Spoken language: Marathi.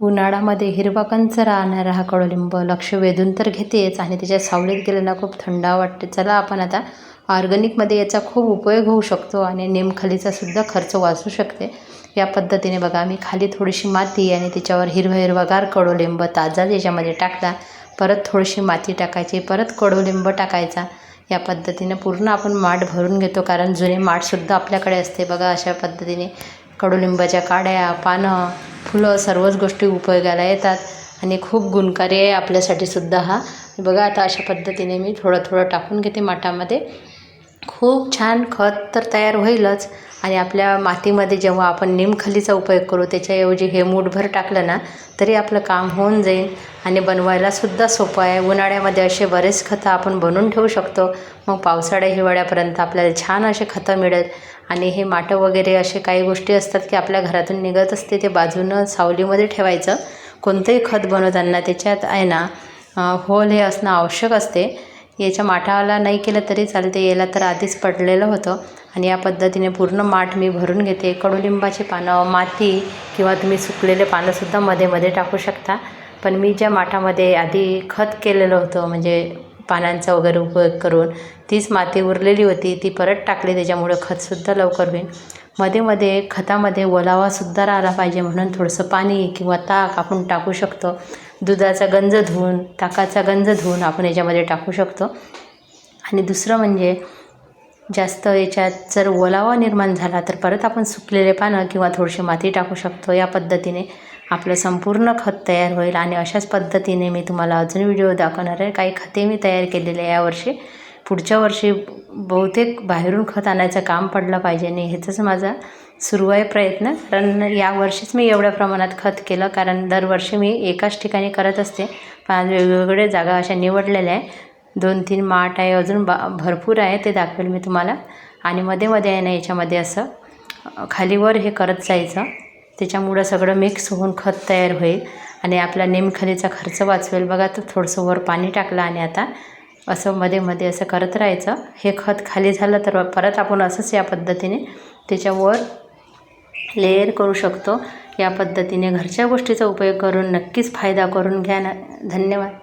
उन्हाळ्यामध्ये हिरवा कंच राहणारा हा कडुलिंब लक्ष वेधून तर घेतेच आणि त्याच्या सावलीत गेलेला खूप थंडा वाटते. चला आपण आता ऑर्गॅनिकमध्ये याचा खूप उपयोग होऊ शकतो आणि नेमखलीचा सुद्धा खर्च वाचू शकते. या पद्धतीने बघा मी खाली थोडीशी माती आणि त्याच्यावर हिरवा हिरवागार कडुलिंब ताजा याच्यामध्ये टाकला. परत थोडीशी माती टाकायची परत कडुलिंब टाकायचा. या पद्धतीने पूर्ण आपण माठ भरून घेतो कारण जुने माठसुद्धा आपल्याकडे असते बघा अशा पद्धतीने. कडुलिंबाच्या काड्या पानं फुलं सर्वच गोष्टी उपयोगाला येतात आणि खूप गुणकारी आहे आपल्यासाठी सुद्धा हा. बघा आता अशा पद्धतीने मी थोडं थोडं टाकून घेते माठामध्ये. खूप छान खत तर तयार होईलच. आणि आपल्या मातीमध्ये जेव्हा आपण निमखलीचा उपयोग करू त्याच्याऐवजी हे मूठभर टाकलं ना तरी आपलं काम होऊन जाईल. आणि बनवायलासुद्धा सोपं आहे. उन्हाळ्यामध्ये असे बरेच खतं आपण बनवून ठेवू शकतो. मग पावसाळ्या हिवाळ्यापर्यंत आपल्याला छान असे खतं मिळेल. आणि हे माटं वगैरे असे काही गोष्टी असतात की आपल्या घरातून निघत असते ते बाजूनं सावलीमध्ये ठेवायचं. कोणतंही खत बनवताना त्याच्यात आहे ना होल हे असणं आवश्यक असते. याच्या माठाला नाही केलं तरी चालते याला तर आधीच पडलेलं होतं. आणि या पद्धतीने पूर्ण माठ मी भरून घेते. कडुलिंबाची पानं माती किंवा तुम्ही सुकलेले पानंसुद्धा मध्ये मध्ये टाकू शकता. पण मी ज्या माठामध्ये आधी खत केलेलं होतं म्हणजे पानांचा वगैरे उपयोग करून तीच माती उरलेली होती. ती परत टाकली त्याच्यामुळं खतसुद्धा लवकर होईल. मध्ये मध्ये खतामध्ये ओलावासुद्धा राहिला पाहिजे म्हणून थोडंसं पाणी किंवा ताक आपण टाकू शकतो. दुधाचा गंज धुवून ताकाचा गंज धुवून आपण याच्यामध्ये टाकू शकतो. आणि दुसरं म्हणजे जास्त याच्यात जर ओलावा निर्माण झाला तर परत आपण सुकलेले पानं किंवा थोडीशी माती टाकू शकतो. या पद्धतीने आपलं संपूर्ण खत तयार होईल. आणि अशाच पद्धतीने मी तुम्हाला अजून व्हिडिओ दाखवणार आहे. काही खते मी तयार केलेले आहे यावर्षी. पुढच्या वर्षी बहुतेक बाहेरून खत आणायचं काम पडलं पाहिजे आणि ह्याचंच माझा सुरू आहे प्रयत्न. कारण यावर्षीच मी एवढ्या प्रमाणात खत केलं कारण दरवर्षी मी एकाच ठिकाणी करत असते. पाच वेगवेगळे जागा अशा निवडलेल्या आहे दोन तीन माठ आहे अजून बा भरपूर आहे ते दाखवेल मी तुम्हाला. आणि मध्ये मध्ये आहे ना याच्यामध्ये असं खालीवर हे करत जायचं. त्याच्यामुळं सगळं मिक्स होऊन खत तयार होईल. आणि आपला निमखलीचा खर्च वाचवेल. बघा तर थोडंसं वर पाणी टाकलं आणि आता असं मध्ये मध्ये असं करत राहायचं. हे खत खाली झालं तर परत आपण असंच या पद्धतीने त्याच्यावर लेअर करू शकतो. या पद्धतीने घरच्या गोष्टीचा उपयोग करून नक्कीच फायदा करून घ्या ना. धन्यवाद.